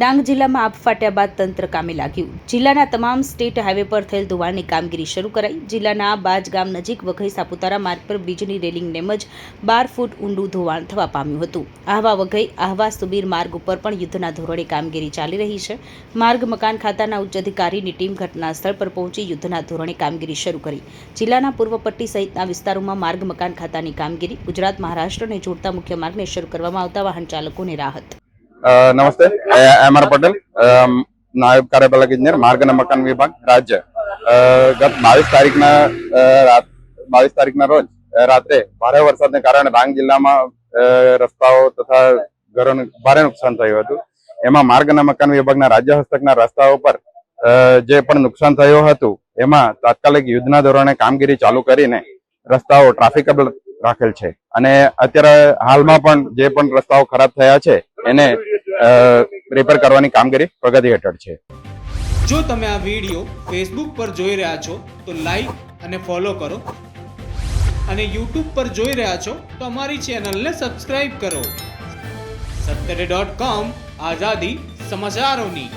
ડાંગ જિલ્લામાં આભ ફાટ્યા બાદ તંત્ર કામે લાગ્યું. જિલ્લાના તમામ સ્ટેટ હાઈવે પર થયેલ ધોવાણની કામગીરી શરૂ કરાઈ. જિલ્લાના બાજ ગામ નજીક વઘઈ સાપુતારા માર્ગ પર બ્રિજની રેલિંગ તેમજ બાર ફૂટ ઊંડું ધોવાણ થવા પામ્યું હતું. આહવા વઘઈ, આહવા સુબીર માર્ગ ઉપર પણ યુદ્ધના ધોરણે કામગીરી ચાલી રહી છે. માર્ગ મકાન ખાતાના ઉચ્ચ અધિકારીની ટીમ ઘટના સ્થળ પર પહોંચી યુદ્ધના ધોરણે કામગીરી શરૂ કરી. જિલ્લાના પૂર્વ પટ્ટી સહિતના વિસ્તારોમાં માર્ગ મકાન ખાતાની કામગીરી ગુજરાત મહારાષ્ટ્રને જોડતા મુખ્ય માર્ગને શરૂ કરવામાં આવતા વાહન ચાલકોને રાહત. નમસ્તે એમ આર પટેલ નાયબ કાર્યપાલક ઇજનેર માર્ગ અને મકાન વિભાગ રાજ્ય ગત બાવીસ તારીખના રાત બાવીસ તારીખના રોજ રાત્રે ભારે વરસાદને કારણે ડાંગ જિલ્લામાં રસ્તાઓ તથા ઘરોને ભારે નુકસાન થયું હતું એમાં માર્ગ અને મકાન વિભાગના રાજ્ય હસ્તકના રસ્તાઓ પર જે પણ નુકસાન થયું હતું એમાં તાત્કાલિક યુદ્ધના ધોરણે કામગીરી ચાલુ કરીને રસ્તાઓ ટ્રાફિકેબલ રાખેલ છે અને અત્યારે હાલમાં પણ જે પણ રસ્તાઓ ખરાબ થયા છે એને રિપેર કરવાની કામગીરી પ્રગતિ હેઠળ છે. જો તમે આ વીડિયો ફેસબુક પર જોઈ રહ્યા છો, તો લાઈક અને ફોલો કરો. અને યુટ્યુબ પર જોઈ રહ્યા છો, તો અમારી ચેનલને સબસ્ક્રાઇબ કરો. સત્તરે ડોટ કોમ આઝાદી સમાચારોની.